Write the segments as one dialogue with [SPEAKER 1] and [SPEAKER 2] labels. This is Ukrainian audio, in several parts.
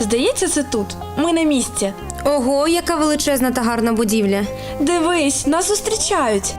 [SPEAKER 1] Здається, це тут. Ми на місці.
[SPEAKER 2] Ого, яка величезна та гарна будівля.
[SPEAKER 1] Дивись, нас зустрічають.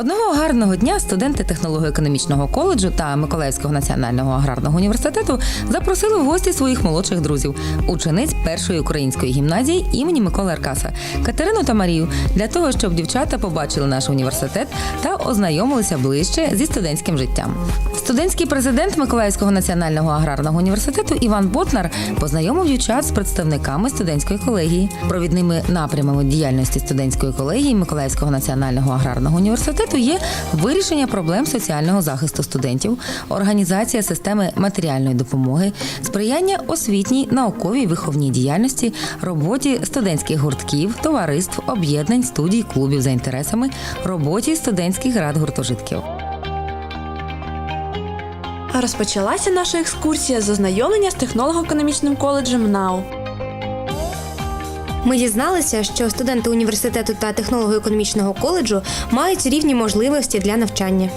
[SPEAKER 3] Одного гарного дня студенти технолого-економічного коледжу та Миколаївського національного аграрного університету запросили в гості своїх молодших друзів, учениць першої української гімназії імені Миколи Аркаса Катерину та Марію, для того, щоб дівчата побачили наш університет та ознайомилися ближче зі студентським життям. Студентський президент Миколаївського національного аграрного університету Іван Ботнар познайомив дівчат з представниками студентської колегії, провідними напрямами діяльності студентської колегії Миколаївського національного аграрного університету є вирішення проблем соціального захисту студентів, організація системи матеріальної допомоги, сприяння освітній, науковій виховній діяльності, роботі студентських гуртків, товариств, об'єднань, студій, клубів за інтересами, роботі студентських рад гуртожитків.
[SPEAKER 1] Розпочалася наша екскурсія з ознайомлення з технолого-економічним коледжем НАУ.
[SPEAKER 2] Ми дізналися, що студенти університету та технолого-економічного коледжу мають рівні можливості для навчання.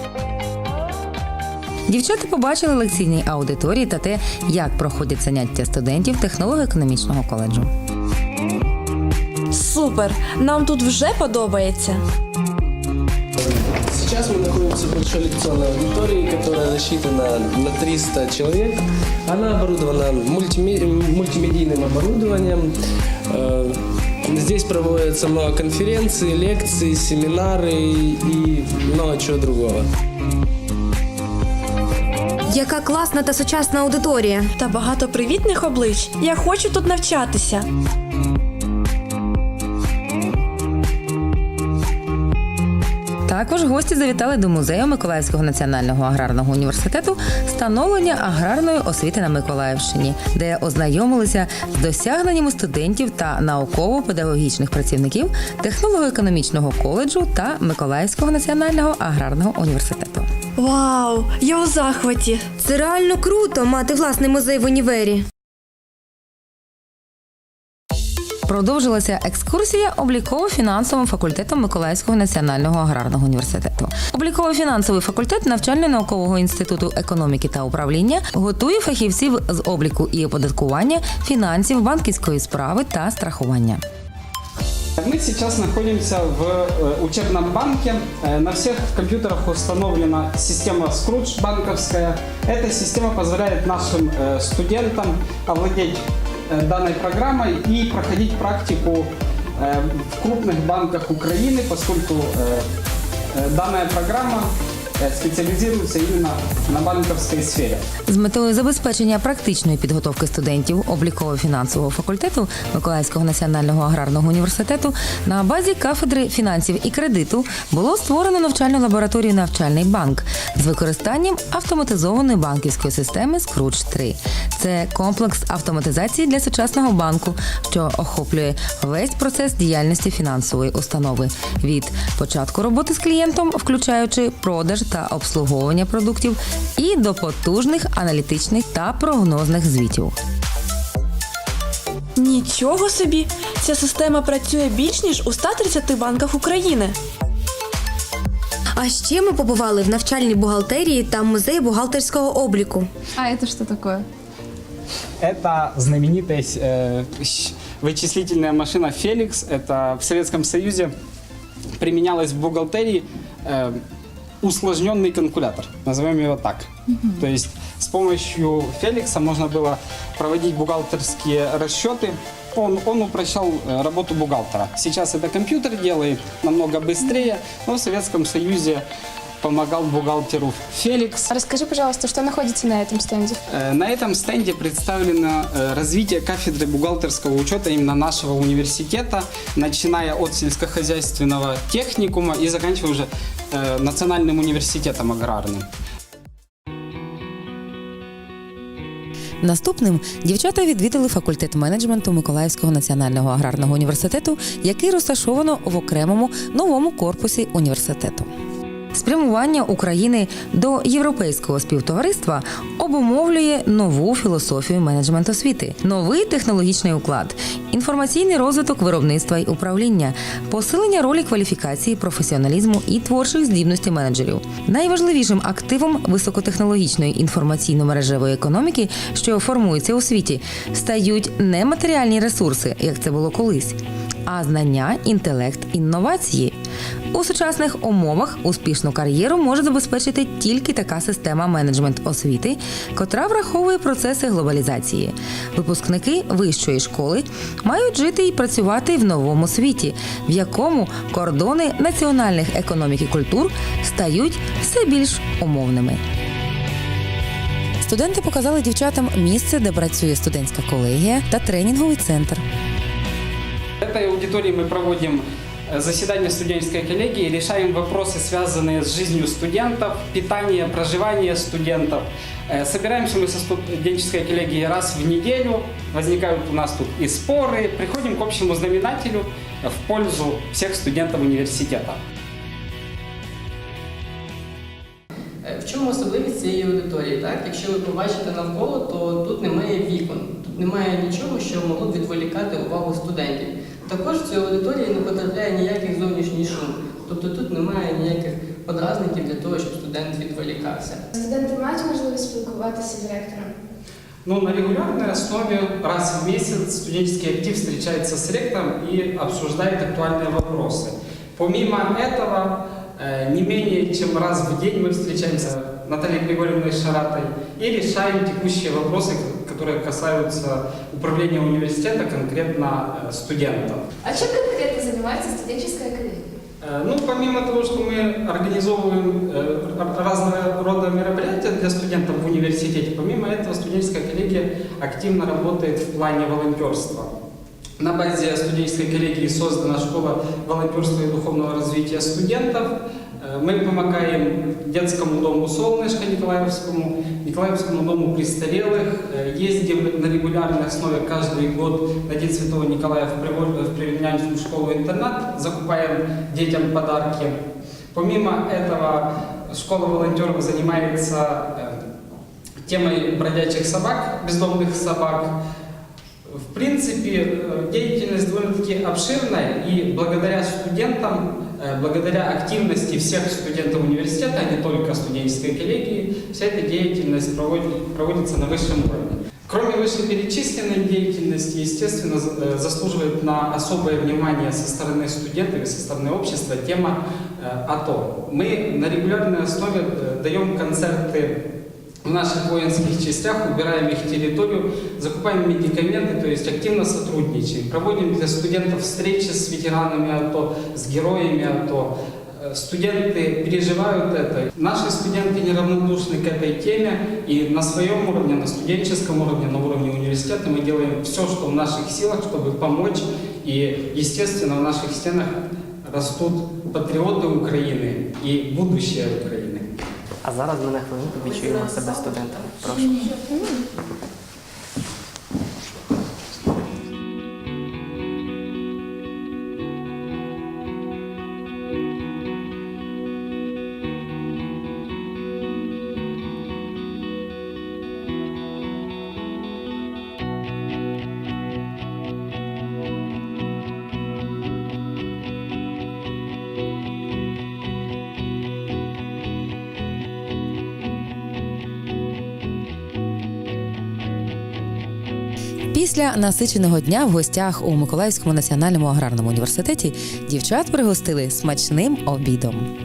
[SPEAKER 3] Дівчата побачили лекційні аудиторії та те, як проходять заняття студентів технолого-економічного коледжу.
[SPEAKER 1] Супер! Нам тут вже подобається.
[SPEAKER 4] Сейчас мы находимся в большой лекционной аудитории, которая рассчитана на 300 человек. Она оборудована мультиме- мультимедийным оборудованием. Здесь проводятся много конференций, лекций, семинары и много чего другого.
[SPEAKER 2] Яка класна та сучасна аудиторія.
[SPEAKER 1] Та багато привітних облич. Я хочу тут навчатися.
[SPEAKER 3] Також гості завітали до музею Миколаївського національного аграрного університету становлення аграрної освіти на Миколаївщині, де ознайомилися з досягненнями студентів та науково-педагогічних працівників технолого-економічного коледжу та Миколаївського національного аграрного університету.
[SPEAKER 1] Вау! Я у захваті.
[SPEAKER 2] Це реально круто мати власний музей в універі.
[SPEAKER 3] Продовжилася екскурсія обліково-фінансовим факультетом Миколаївського національного аграрного університету. Обліково-фінансовий факультет навчально-наукового інституту економіки та управління готує фахівців з обліку і оподаткування, фінансів, банківської справи та страхування.
[SPEAKER 5] Мы сейчас находимся в э, учебном банке. Э, На всех компьютерах установлена система Scrooge банковская. Эта система позволяет нашим э, студентам овладеть э, данной программой и проходить практику э, в крупных банках Украины, поскольку э, э, данная программа э, специализируется именно на банковской сфере.
[SPEAKER 3] З метою забезпечення практичної підготовки студентів обліково-фінансового факультету Миколаївського національного аграрного університету на базі кафедри фінансів і кредиту було створено навчальну лабораторію Навчальний банк з використанням автоматизованої банківської системи Scrooge 3. Це комплекс автоматизації для сучасного банку, що охоплює весь процес діяльності фінансової установи від початку роботи з клієнтом, включаючи продаж та обслуговування продуктів, і до потужних аналітичних та прогнозних звітів.
[SPEAKER 1] Нічого собі! Ця система працює більш ніж у 130 банках України.
[SPEAKER 2] А ще ми побували в навчальній бухгалтерії та музеї бухгалтерського обліку.
[SPEAKER 6] А это что такое?
[SPEAKER 5] Это знаменитая э, щ- вычислительная машина Феликс. Это в Советском Союзе применялась в бухгалтерии э, усложненный калькулятор. Назовем его так. То есть с помощью Феликса можно было проводить бухгалтерские расчеты. Он, он упрощал э, работу бухгалтера. Сейчас это компьютер делает намного быстрее, но в Советском Союзе помогал бухгалтеру Феликс.
[SPEAKER 6] Расскажи, пожалуйста, что находится на этом стенде?
[SPEAKER 5] Э, На этом стенде представлено э, развитие кафедры бухгалтерского учета именно нашего университета, начиная от сельскохозяйственного техникума и заканчивая уже э, национальным университетом аграрным.
[SPEAKER 3] Наступним дівчата відвідали факультет менеджменту Миколаївського національного аграрного університету, який розташовано в окремому новому корпусі університету. Спрямування України до європейського співтовариства обумовлює нову філософію менеджмент освіти, новий технологічний уклад, інформаційний розвиток виробництва й управління, посилення ролі кваліфікації, професіоналізму і творчих здібностей менеджерів. Найважливішим активом високотехнологічної інформаційно-мережевої економіки, що формується у світі, стають не матеріальні ресурси, як це було колись, а знання, інтелект, інновації. У сучасних умовах успішну кар'єру може забезпечити тільки така система менеджмент освіти, котра враховує процеси глобалізації. Випускники вищої школи мають жити і працювати в новому світі, в якому кордони національних економік і культур стають все більш умовними. Студенти показали дівчатам місце, де працює студентська колегія та тренінговий центр.
[SPEAKER 5] В этой аудитории мы проводим э, заседание студенческой коллегии, решаем вопросы, связанные с жизнью студентов, питание, проживание студентов. Э, Собираемся мы со студенческой коллегией раз в неделю, возникают у нас тут и споры, приходим к общему знаменателю э, в пользу всех студентов университета.
[SPEAKER 7] Е, В чому особливість цієї аудиторії? Так? Якщо ви побачите навколо, то тут немає вікон, тут немає нічого, що могло б відволікати увагу студентів. Також в цю аудиторію не потрапляє ніяких зовнішній шум. Тобто тут немає ніяких подразників для того, щоб студент відволікався.
[SPEAKER 6] Студенти мають можливість спілкуватися з ректором.
[SPEAKER 5] Ну, на регулярной основе раз в месяц студенческий актив встречается с ректором и обсуждает актуальные вопросы. Помимо этого, э, не менее чем раз в день мы встречаемся с Натальей Григорьевной Шаратой и решаем текущие вопросы, которые касаются управления университета, конкретно э, студентов.
[SPEAKER 6] А чим конкретно займається студенческая коллегия?
[SPEAKER 5] Э, Ну, помимо того, что мы организовываем э, р- разного рода мероприятия для студентов в университете, помимо этого студенческая коллегия активно работает в плане волонтерства. На базе студенческой коллегии создана школа волонтерства и духовного развития студентов. Мы помогаем детскому дому «Солнышко» Николаевскому, Николаевскому дому престарелых, ездим на регулярной основе каждый год на День Святого Николая в Привольнянскую школу-интернат, закупаем детям подарки. Помимо этого, школа волонтеров занимается темой бродячих собак, бездомных собак. В принципе, деятельность довольно-таки обширная, и благодаря студентам, благодаря активности всех студентов университета, а не только студенческой коллегии, вся эта деятельность проводит- проводится на высшем уровне. Кроме вышеперечисленной деятельности, естественно, за- э, заслуживает на особое внимание со стороны студентов и со стороны общества тема э, АТО. Мы на регулярной основе э, даем концерты в наших воинских частях, убираем их территорию, закупаем медикаменты, то есть активно сотрудничаем. Проводим для студентов встречи с ветеранами АТО, с героями АТО. Э, Студенты переживают это. Наши студенты неравнодушны к этой теме, и на своем уровне, на студенческом уровне, на уровне университета мы делаем все, что в наших силах, чтобы помочь. И, естественно, в наших стенах растут патриоты України і будущее України.
[SPEAKER 7] А зараз ми на хвилинку відчуємо себе студентами. Прошу.
[SPEAKER 3] Після насиченого дня в гостях у Миколаївському національному аграрному університеті дівчат пригостили смачним обідом.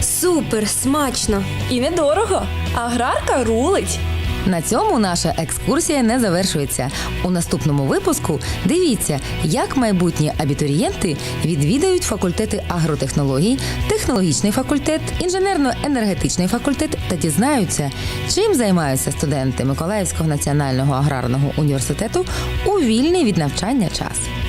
[SPEAKER 2] Супер, смачно!
[SPEAKER 1] І недорого. Аграрка рулить.
[SPEAKER 3] На цьому наша екскурсія не завершується. У наступному випуску дивіться, як майбутні абітурієнти відвідають факультети агротехнологій, технологічний факультет, інженерно-енергетичний факультет та дізнаються, чим займаються студенти Миколаївського національного аграрного університету у вільний від навчання час.